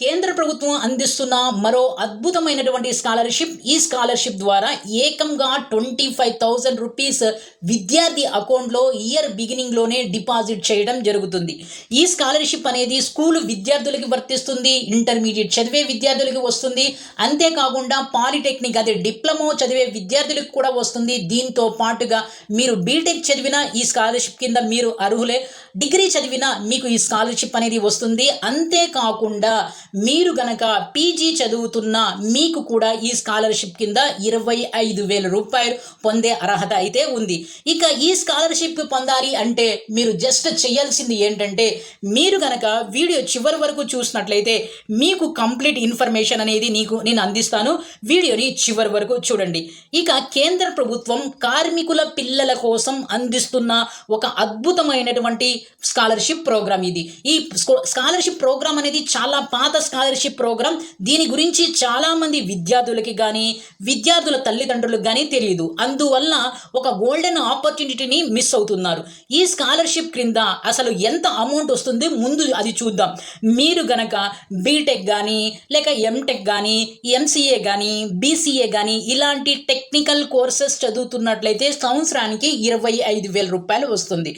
కేంద్ర ప్రభుత్వం అందిస్తున్న మరో అద్భుతమైనటువంటి స్కాలర్షిప్ ఈ స్కాలర్షిప్ ద్వారా ఏకంగా ట్వంటీ ఫైవ్ థౌజండ్ రూపీస్ విద్యార్థి అకౌంట్లో ఇయర్ బిగినింగ్లోనే డిపాజిట్ చేయడం జరుగుతుంది. ఈ స్కాలర్షిప్ అనేది స్కూల్ విద్యార్థులకి వర్తిస్తుంది ఇంటర్మీడియట్ చదివే విద్యార్థులకి వస్తుంది. అంతేకాకుండా పాలిటెక్నిక్ అదే డిప్లొమా చదివే విద్యార్థులకు కూడా వస్తుంది. దీంతో పాటుగా మీరు బీటెక్ చదివిన ఈ స్కాలర్షిప్ కింద మీరు అర్హులే. డిగ్రీ చదివినా మీకు ఈ స్కాలర్షిప్ అనేది వస్తుంది. అంతేకాకుండా మీరు గనక పీజీ చదువుతున్న మీకు కూడా ఈ స్కాలర్షిప్ కింద ఇరవై ఐదు వేల రూపాయలు పొందే అర్హత అయితే ఉంది. ఇక ఈ స్కాలర్షిప్ పొందాలి అంటే మీరు జస్ట్ చేయాల్సింది ఏంటంటే మీరు గనక వీడియో చివరి వరకు చూసినట్లయితే మీకు కంప్లీట్ ఇన్ఫర్మేషన్ అనేది నీకు నేను అందిస్తాను. వీడియోని చివరి వరకు చూడండి. ఇక కేంద్ర ప్రభుత్వం కార్మికుల పిల్లల కోసం అందిస్తున్న ఒక అద్భుతమైనటువంటి స్కాలర్షిప్ ప్రోగ్రామ్ ఇది. ఈ స్కాలర్షిప్ ప్రోగ్రామ్ అనేది చాలా పాత స్కాలర్షిప్ ప్రోగ్రామ్. దీని గురించి చాలామంది విద్యార్థులకి కానీ విద్యార్థుల తల్లిదండ్రులకు కానీ తెలియదు అందువల్ల ఒక గోల్డెన్ ఆపర్చునిటీని మిస్ అవుతున్నారు. ఈ స్కాలర్షిప్ క్రింద అసలు ఎంత అమౌంట్ వస్తుంది ముందు అది చూద్దాం. మీరు గనక బీటెక్ కానీ లేక ఎంటెక్ కానీ ఎంసీఏ కానీ బీసీఏ కానీ ఇలాంటి టెక్నికల్ కోర్సెస్ చదువుతున్నట్లయితే సంవత్సరానికి ఇరవై ఐదు వేల రూపాయలు వస్తుంది.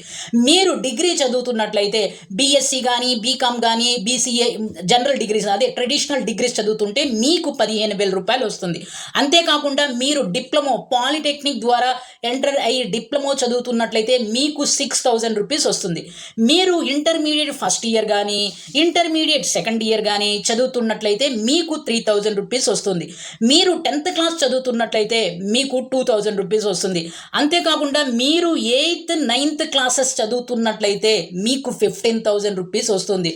మీరు డిగ్రీ చదువుతున్నట్లయితే బీఎస్సీ కానీ బీకామ్ కానీ బీసీఏ జనరల్ డిగ్రీస్ అదే ట్రెడిషనల్ డిగ్రీస్ చదువుతుంటే మీకు పదిహేను వేల రూపాయలు వస్తుంది. అంతేకాకుండా మీరు డిప్లొమో పాలిటెక్నిక్ ద్వారా ఎంటర్ అయ్యి డిప్లొమో చదువుతున్నట్లయితే మీకు సిక్స్ థౌజండ్ రూపీస్ వస్తుంది. మీరు ఇంటర్మీడియట్ ఫస్ట్ ఇయర్ కానీ ఇంటర్మీడియట్ సెకండ్ ఇయర్ కానీ చదువుతున్నట్లయితే మీకు త్రీ థౌజండ్ రూపీస్ వస్తుంది. మీరు టెన్త్ క్లాస్ చదువుతున్నట్లయితే మీకు టూ థౌజండ్ రూపీస్ వస్తుంది. అంతేకాకుండా మీరు ఎయిత్ నైన్త్ క్లాసెస్ చదువుతున్నట్లయితే మీకు ఫిఫ్టీన్ థౌజండ్ రూపీస్ వస్తుంది.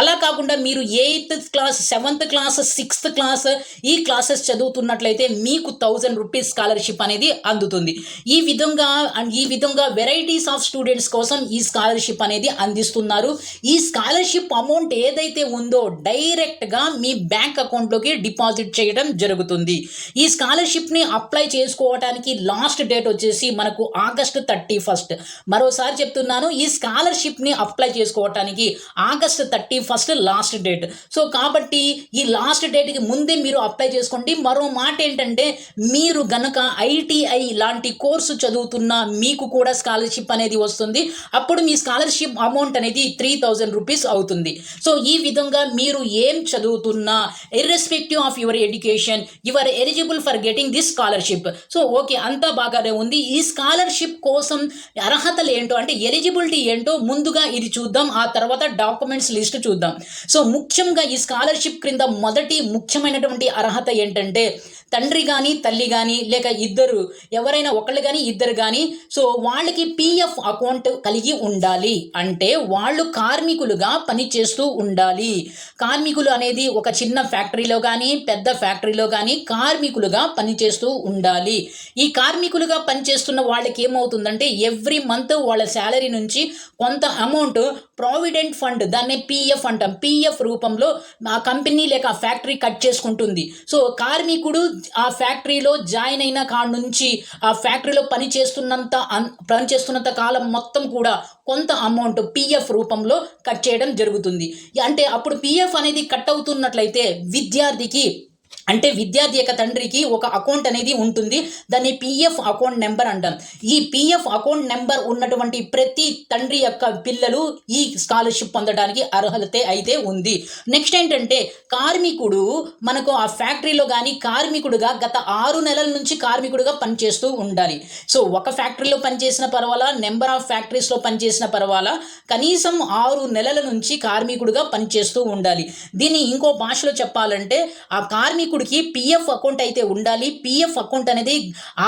అలా కాకుండా మీరు eighth class seventh class sixth class ఈ క్లాసెస్ చదువుతున్నట్లయితే మీకు థౌజండ్ రూపీస్ స్కాలర్షిప్ అనేది అందుతుంది. ఈ విధంగా అండ్ ఈ విధంగా వెరైటీస్ ఆఫ్ స్టూడెంట్స్ కోసం ఈ స్కాలర్షిప్ అనేది అందిస్తున్నారు. ఈ స్కాలర్షిప్ అమౌంట్ ఏదైతే ఉందో డైరెక్ట్గా మీ బ్యాంక్ అకౌంట్లోకి డిపాజిట్ చేయడం జరుగుతుంది. ఈ స్కాలర్షిప్ని అప్లై చేసుకోవడానికి లాస్ట్ డేట్ వచ్చేసి మనకు ఆగస్టు థర్టీ ఫస్ట్ మరోసారి చెప్తున్నాను ఈ స్కాలర్షిప్ని అప్లై చేసుకోవటానికి August thirty first last date so కాబట్టి ఈ లాస్ట్ డేట్కి ముందే మీరు అప్లై చేసుకోండి. మరో మాట ఏంటంటే మీరు గనక ఐటీఐ లాంటి కోర్సు చదువుతున్న మీకు కూడా స్కాలర్షిప్ అనేది వస్తుంది. అప్పుడు మీ స్కాలర్షిప్ అమౌంట్ అనేది త్రీ థౌజండ్ రూపీస్ అవుతుంది. సో ఈ విధంగా మీరు ఏం చదువుతున్నా irrespective of your education your eligible for getting this scholarship so okay అంతా బాగానే ఉంది. ఈ స్కాలర్షిప్ కోసం అర్హతలు ఏంటో అంటే ఎలిజిబిలిటీ ఏంటో ముందుగా ఇది చూద్దాం ఆ తర్వాత డాక్యుమెంట్స్ లిస్ట్ చూద్దాం. సో ముఖ్యంగా ఈ స్కాలర్షిప్ క్రింద మొదటి ముఖ్యమైనటువంటి అర్హత ఏంటంటే తండ్రి కానీ తల్లి కానీ లేక ఇద్దరు ఎవరైనా ఒకళ్ళు కానీ ఇద్దరు కానీ సో వాళ్ళకి పిఎఫ్ అకౌంట్ కలిగి ఉండాలి. అంటే వాళ్ళు కార్మికులుగా పనిచేస్తూ ఉండాలి. కార్మికులు అనేది ఒక చిన్న ఫ్యాక్టరీలో కానీ పెద్ద ఫ్యాక్టరీలో కానీ కార్మికులుగా పనిచేస్తూ ఉండాలి. ఈ కార్మికులుగా పనిచేస్తున్న వాళ్ళకి ఏమవుతుందంటే ఎవ్రీ మంత్ వాళ్ళ శాలరీ నుంచి కొంత కొంత అమౌంట్ ప్రావిడెంట్ ఫండ్ దాన్ని పిఎఫ్ అంటాం. పిఎఫ్ రూపంలో ఆ కంపెనీ లేక ఆ ఫ్యాక్టరీ కట్ చేసుకుంటుంది. సో కార్మికుడు ఆ ఫ్యాక్టరీలో జాయిన్ అయిన కాడ నుంచి ఆ ఫ్యాక్టరీలో పని చేస్తున్నంత పని చేస్తున్నంత కాలం మొత్తం కూడా కొంత అమౌంట్ పిఎఫ్ రూపంలో కట్ చేయడం జరుగుతుంది. అంటే అప్పుడు పిఎఫ్ అనేది కట్ అవుతున్నట్లయితే విద్యార్థికి అంటే విద్యార్థి యొక్క తండ్రికి ఒక అకౌంట్ అనేది ఉంటుంది. దాన్ని పిఎఫ్ అకౌంట్ నెంబర్ అంటాం. ఈ పిఎఫ్ అకౌంట్ నెంబర్ ఉన్నటువంటి ప్రతి తండ్రి యొక్క పిల్లలు ఈ స్కాలర్షిప్ పొందడానికి అర్హత అయితే ఉంది. నెక్స్ట్ ఏంటంటే కార్మికుడు మనకు ఆ ఫ్యాక్టరీలో కానీ కార్మికుడుగా గత ఆరు నెలల నుంచి కార్మికుడుగా పనిచేస్తూ ఉండాలి. సో ఒక ఫ్యాక్టరీలో పనిచేసిన పర్వాలా నెంబర్ ఆఫ్ ఫ్యాక్టరీస్లో పనిచేసిన పర్వాలా కనీసం ఆరు నెలల నుంచి కార్మికుడుగా పనిచేస్తూ ఉండాలి. దీన్ని ఇంకో భాషలో చెప్పాలంటే ఆ కార్మికుడికి పిఎఫ్ అకౌంట్ అయితే ఉండాలి. పిఎఫ్ అకౌంట్ అనేది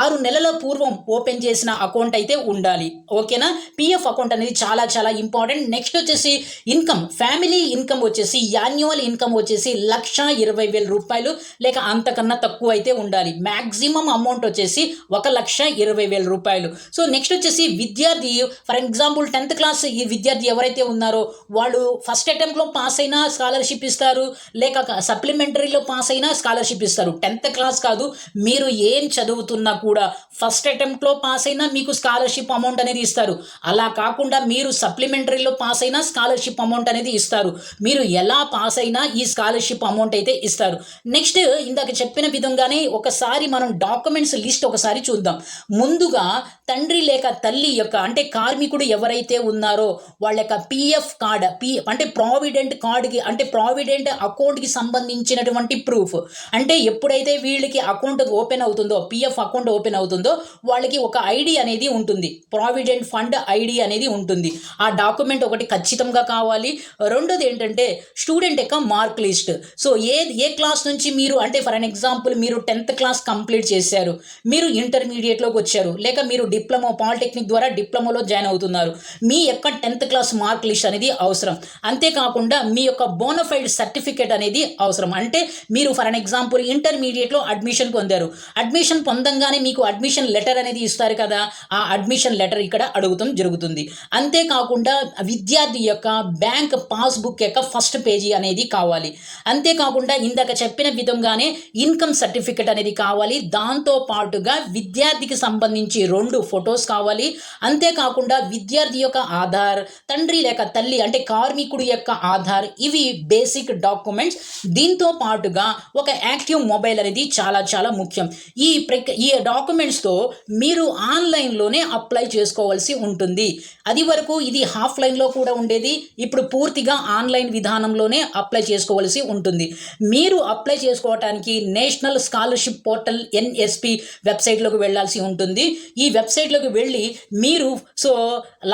ఆరు నెలల పూర్వం ఓపెన్ చేసిన అకౌంట్ అయితే ఉండాలి. ఓకేనా? పిఎఫ్ అకౌంట్ అనేది చాలా చాలా ఇంపార్టెంట్. నెక్స్ట్ వచ్చేసి ఇన్కమ్. ఫ్యామిలీ ఇన్కమ్ వచ్చేసి యాన్యువల్ ఇన్కమ్ వచ్చేసి లక్ష ఇరవై వేల రూపాయలు. లేక అంతకన్నా తక్కువ అయితే ఉండాలి. మ్యాక్సిమం అమౌంట్ వచ్చేసి ఒక లక్ష ఇరవై వేల రూపాయలు. సో నెక్స్ట్ వచ్చేసి విద్యార్థి ఫర్ ఎగ్జాంపుల్ టెన్త్ క్లాస్ ఈ విద్యార్థి ఎవరైతే ఉన్నారో వాళ్ళు ఫస్ట్ అటెంప్ట్లో పాస్ అయినా స్కాలర్షిప్ ఇస్తారు. లేక సప్లిమెంటరీలో పాస్ అయినా స్కాలర్షిప్ స్కాలర్షిప్ ఇస్తారు. టెన్త్ క్లాస్ కాదు మీరు ఏం చదువుతున్నా కూడా ఫస్ట్ అటెంప్ట్లో పాస్ అయినా మీకు స్కాలర్షిప్ అమౌంట్ అనేది ఇస్తారు. అలా కాకుండా మీరు సప్లిమెంటరీలో పాస్ అయినా స్కాలర్షిప్ అమౌంట్ అనేది ఇస్తారు. మీరు ఎలా పాస్ అయినా ఈ స్కాలర్షిప్ అమౌంట్ అయితే ఇస్తారు. నెక్స్ట్ ఇందాక చెప్పిన విధంగానే ఒకసారి మనం డాక్యుమెంట్స్ లిస్ట్ ఒకసారి చూద్దాం. ముందుగా తండ్రి లేక తల్లి యొక్క అంటే కార్మికుడు ఎవరైతే ఉన్నారో వాళ్ళ యొక్క పిఎఫ్ కార్డ్ పి అంటే ప్రావిడెంట్ కార్డ్కి అంటే ప్రావిడెంట్ అకౌంట్కి సంబంధించినటువంటి ప్రూఫ్. అంటే ఎప్పుడైతే వీళ్ళకి అకౌంట్ ఓపెన్ అవుతుందో పిఎఫ్ అకౌంట్ ఓపెన్ అవుతుందో వాళ్ళకి ఒక ఐడి అనేది ఉంటుంది. ప్రావిడెంట్ ఫండ్ ఐడి అనేది ఉంటుంది. ఆ డాక్యుమెంట్ ఒకటి ఖచ్చితంగా కావాలి. రెండోది ఏంటంటే స్టూడెంట్ యొక్క మార్క్ లిస్ట్ సో ఏ ఏ క్లాస్ నుంచి మీరు అంటే ఫర్ అన్ ఎగ్జాంపుల్ మీరు టెన్త్ క్లాస్ కంప్లీట్ చేశారు. మీరు ఇంటర్మీడియట్లోకి వచ్చారు. లేక మీరు డిప్లొమా పాలిటెక్నిక్ ద్వారా డిప్లొమాలో జాయిన్ అవుతున్నారు. మీ యొక్క టెన్త్ క్లాస్ మార్క్ లిస్ట్ అనేది అవసరం. అంతేకాకుండా మీ యొక్క బోనఫైడ్ సర్టిఫికేట్ అనేది అవసరం. అంటే మీరు ఫర్ అన్ ఎగ్జాంపుల్ ఎగ్జాంపుల్ ఇంటర్మీడియట్లో అడ్మిషన్ పొందారు. అడ్మిషన్ పొందంగానే మీకు అడ్మిషన్ లెటర్ అనేది ఇస్తారు కదా ఆ అడ్మిషన్ లెటర్ ఇక్కడ అడుగుతాం జరుగుతుంది. అంతేకాకుండా విద్యార్థి యొక్క బ్యాంక్ పాస్బుక్ యొక్క ఫస్ట్ పేజీ అనేది కావాలి. అంతేకాకుండా ఇందాక చెప్పిన విధంగానే ఇన్కమ్ సర్టిఫికెట్ అనేది కావాలి. దాంతో పాటుగా విద్యార్థికి సంబంధించి రెండు ఫొటోస్ కావాలి. అంతేకాకుండా విద్యార్థి యొక్క ఆధార్ తండ్రి లేక తల్లి అంటే కార్మికుడి యొక్క ఆధార్ ఇవి బేసిక్ డాక్యుమెంట్స్ దీంతో పాటుగా ఒక యాక్టివ్ మొబైల్ అనేది చాలా చాలా ముఖ్యం. ఈ ప్రక్ ఈ డాక్యుమెంట్స్తో మీరు ఆన్లైన్లోనే అప్లై చేసుకోవాల్సి ఉంటుంది. అది వరకు ఇది ఆఫ్లైన్లో కూడా ఉండేది. ఇప్పుడు పూర్తిగా ఆన్లైన్ విధానంలోనే అప్లై చేసుకోవాల్సి ఉంటుంది. మీరు అప్లై చేసుకోవటానికి నేషనల్ స్కాలర్షిప్ పోర్టల్ ఎన్ఎస్పి వెబ్సైట్లోకి వెళ్ళాల్సి ఉంటుంది. ఈ వెబ్సైట్లోకి వెళ్ళి మీరు సో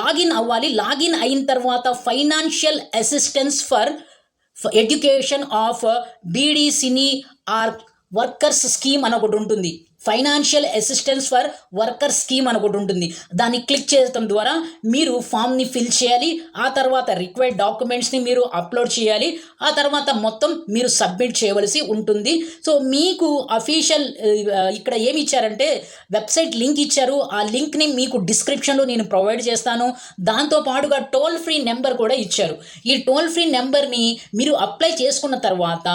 లాగిన్ అవ్వాలి. లాగిన్ అయిన తర్వాత financial assistance for education of బీడీసీని or workers scheme అని ఒకటి ఉంటుంది. Financial assistance for worker scheme అని ఒకటి ఉంటుంది. దాన్ని క్లిక్ చేయడం ద్వారా మీరు ఫామ్ని ఫిల్ చేయాలి. ఆ తర్వాత రిక్వైర్డ్ డాక్యుమెంట్స్ని మీరు అప్లోడ్ చేయాలి. ఆ తర్వాత మొత్తం మీరు సబ్మిట్ చేయవలసి ఉంటుంది. సో మీకు అఫీషియల్ ఇక్కడ ఏమి ఇచ్చారంటే వెబ్సైట్ లింక్ ఇచ్చారు. ఆ లింక్ని మీకు డిస్క్రిప్షన్లో నేను ప్రొవైడ్ చేస్తాను. దాంతో పాటుగా టోల్ ఫ్రీ నెంబర్ కూడా ఇచ్చారు. ఈ టోల్ ఫ్రీ నెంబర్ని మీరు అప్లై చేసుకున్న తర్వాత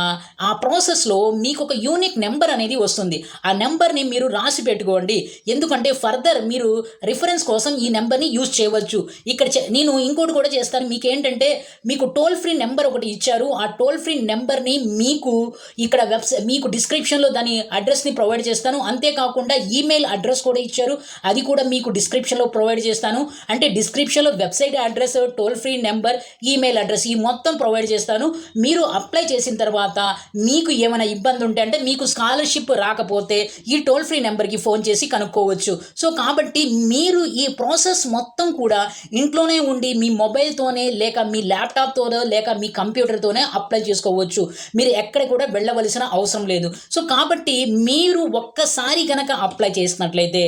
ఆ ప్రాసెస్లో మీకు ఒక యూనిక్ నెంబర్ అనేది వస్తుంది. ఆ నెంబర్ని మీరు రాసి పెట్టుకోండి. ఎందుకంటే ఫర్దర్ మీరు రిఫరెన్స్ కోసం ఈ నెంబర్ని యూజ్ చేయవచ్చు. ఇక్కడ నేను ఇంకోటి కూడా చేస్తాను. మీకు ఏంటంటే మీకు టోల్ ఫ్రీ నెంబర్ ఒకటి ఇచ్చారు. ఆ టోల్ ఫ్రీ నెంబర్ని మీకు ఇక్కడ వెబ్సైట్ మీకు డిస్క్రిప్షన్లో దాని అడ్రస్ని ప్రొవైడ్ చేస్తాను. అంతేకాకుండా ఈమెయిల్ అడ్రస్ కూడా ఇచ్చారు. అది కూడా మీకు డిస్క్రిప్షన్లో ప్రొవైడ్ చేస్తాను. అంటే డిస్క్రిప్షన్లో website address toll free number email address ఈ మొత్తం ప్రొవైడ్ చేస్తాను. మీరు అప్లై చేసిన తర్వాత మీకు ఏమైనా ఇబ్బంది ఉంటే అంటే మీకు స్కాలర్షిప్ రాకపోతే ఈ టోల్ టోల్ ఫ్రీ నెంబర్కి ఫోన్ చేసి కనుక్కోవచ్చు. సో కాబట్టి మీరు ఈ ప్రాసెస్ మొత్తం కూడా ఇంట్లోనే ఉండి మీ మొబైల్తోనే లేక మీ ల్యాప్టాప్తోనో లేక మీ కంప్యూటర్తోనే అప్లై చేసుకోవచ్చు. మీరు ఎక్కడ కూడా వెళ్ళవలసిన అవసరం లేదు. సో కాబట్టి మీరు ఒక్కసారి కనుక అప్లై చేసినట్లయితే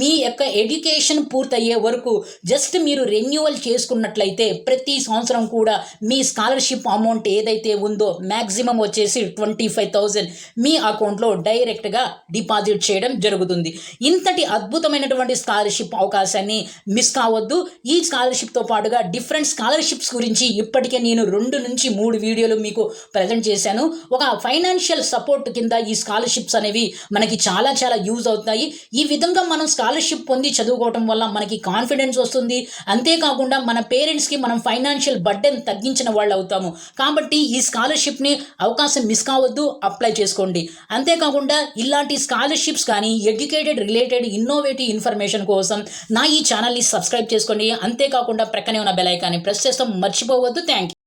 మీ యొక్క ఎడ్యుకేషన్ పూర్తయ్యే వరకు జస్ట్ మీరు రెన్యువల్ చేసుకున్నట్లయితే ప్రతి సంవత్సరం కూడా మీ స్కాలర్షిప్ అమౌంట్ ఏదైతే ఉందో మ్యాక్సిమం వచ్చేసి ట్వంటీ ఫైవ్ థౌజండ్ మీ అకౌంట్లో డైరెక్ట్గా డిపాజిట్ చేయడం జరుగుతుంది. ఇంతటి అద్భుతమైనటువంటి స్కాలర్షిప్ అవకాశాన్ని మిస్ కావద్దు. ఈ స్కాలర్షిప్తో పాటుగా డిఫరెంట్ స్కాలర్షిప్స్ గురించి ఇప్పటికే నేను రెండు నుంచి మూడు వీడియోలు మీకు ప్రజెంట్ చేశాను. ఒక ఫైనాన్షియల్ సపోర్ట్ కింద ఈ స్కాలర్షిప్స్ అనేవి మనకి చాలా చాలా యూజ్ అవుతాయి. ఈ విధంగా మనం స్కాలర్షిప్ పొంది చదువుకోవటం వల్ల మనకి కాన్ఫిడెన్స్ వస్తుంది. అంతేకాకుండా మన పేరెంట్స్కి మనం ఫైనాన్షియల్ బర్డెన్ తగ్గించిన వాళ్ళు అవుతాము. కాబట్టి ఈ స్కాలర్షిప్ని అవకాశం మిస్ కావద్దు. అప్లై చేసుకోండి. అంతేకాకుండా ఇలాంటి స్కాలర్షిప్ స్కాలర్షిప్స్ కానీ ఎడ్యుకేటెడ్ రిలేటెడ్ ఇన్నోవేటివ్ ఇన్ఫర్మేషన్ కోసం నా ఈ ఛానల్ని సబ్స్క్రైబ్ చేసుకోండి. అంతేకాకుండా ప్రక్కనే ఉన్న బెల్ ఐకాన్ని ప్రెస్ చేస్తాం. మర్చిపోవద్దు. Thank you